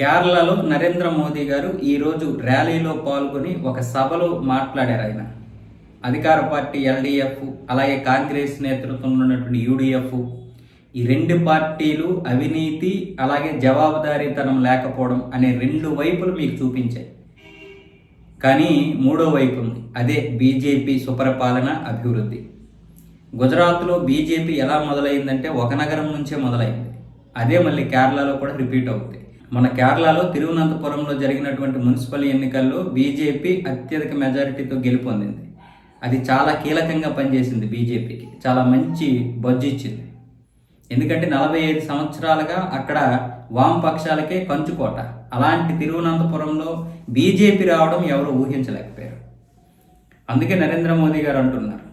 కేరళలో నరేంద్ర మోదీ గారు ఈరోజు ర్యాలీలో పాల్గొని ఒక సభలో మాట్లాడారు ఆయన. అధికార పార్టీ ఎల్డీఎఫ్ అలాగే కాంగ్రెస్ నేతృత్వంలో ఉన్నటువంటి యూడిఎఫ్ ఈ రెండు పార్టీలు అవినీతి అలాగే జవాబుదారీతనం లేకపోవడం అనే రెండు వైపులు మీకు చూపించాయి. కానీ మూడో వైపు ఉంది. అదే బీజేపీ సుపరిపాలన అభివృద్ధి. గుజరాత్లో బీజేపీ ఎలా మొదలైందంటే ఒక నగరం నుంచే మొదలైంది. అదే మళ్ళీ కేరళలో కూడా రిపీట్ అవుతుంది మన కేరళలో తిరువనంతపురంలో జరిగినటువంటి మున్సిపల్ ఎన్నికల్లో బీజేపీ అత్యధిక మెజారిటీతో గెలుపొందింది. అది చాలా కీలకంగా పనిచేసింది బీజేపీకి. చాలా మంచి బొజ్జు ఇచ్చింది. ఎందుకంటే నలభై ఐదు సంవత్సరాలుగా అక్కడ వామపక్షాలకే కంచుకోట. అలాంటి తిరువనంతపురంలో బీజేపీ రావడం ఎవరు ఊహించలేకపోయారు. అందుకే నరేంద్ర మోదీ గారు అంటున్నారు.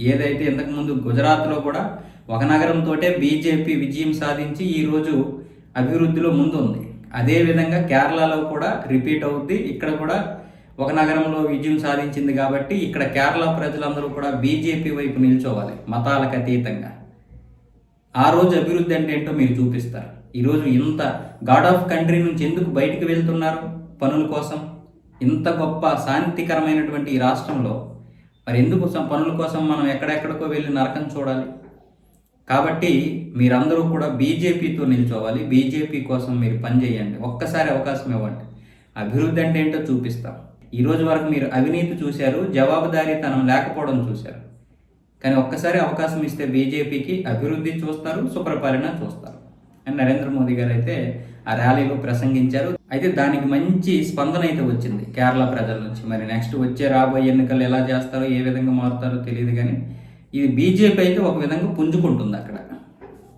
ఏదైతే ఇంతకుముందు గుజరాత్లో కూడా ఒక నగరంతో బీజేపీ విజయం సాధించి ఈరోజు అభివృద్ధిలో ముందుంది. అదేవిధంగా కేరళలో కూడా రిపీట్ అవుద్ది. ఇక్కడ కూడా ఒక నగరంలో విజయం సాధించింది కాబట్టి ఇక్కడ కేరళ ప్రజలందరూ కూడా బీజేపీ వైపు నిల్చోవాలి మతాలకు అతీతంగా. ఆ రోజు అభివృద్ధి అంటే ఏంటో మీరు చూపిస్తారు. ఈరోజు ఇంత గాడ్ ఆఫ్ కంట్రీ నుంచి ఎందుకు బయటికి వెళ్తున్నారు పనుల కోసం? ఇంత గొప్ప శాంతికరమైనటువంటి ఈ రాష్ట్రంలో. మరి ఎందుకు పనుల కోసం మనం ఎక్కడెక్కడికో వెళ్ళి నరకం చూడాలి. కాబట్టి మీరందరూ కూడా బీజేపీతో నిల్చోవాలి. బీజేపీ కోసం మీరు పనిచేయండి ఒక్కసారి అవకాశం ఇవ్వండి. అభివృద్ధి అంటే ఏంటో చూపిస్తాం. ఈరోజు వరకు మీరు అవినీతి చూశారు జవాబుదారీతనం లేకపోవడం చూశారు. కానీ ఒక్కసారి అవకాశం ఇస్తే బీజేపీకి అభివృద్ధి చూస్తారు సుపరిపాలన చూస్తారు. అని నరేంద్ర మోదీ గారు అయితే ఆ ర్యాలీలో ప్రసంగించారు. అయితే దానికి మంచి స్పందన అయితే వచ్చింది కేరళ ప్రజల నుంచి. మరి నెక్స్ట్ వచ్చే రాబోయే ఎన్నికలు ఎలా చేస్తారో ఏ విధంగా మారుతారో తెలియదు కానీ ఇది బీజేపీ అయితే ఒక విధంగా పుంజుకుంటుంది అక్కడ.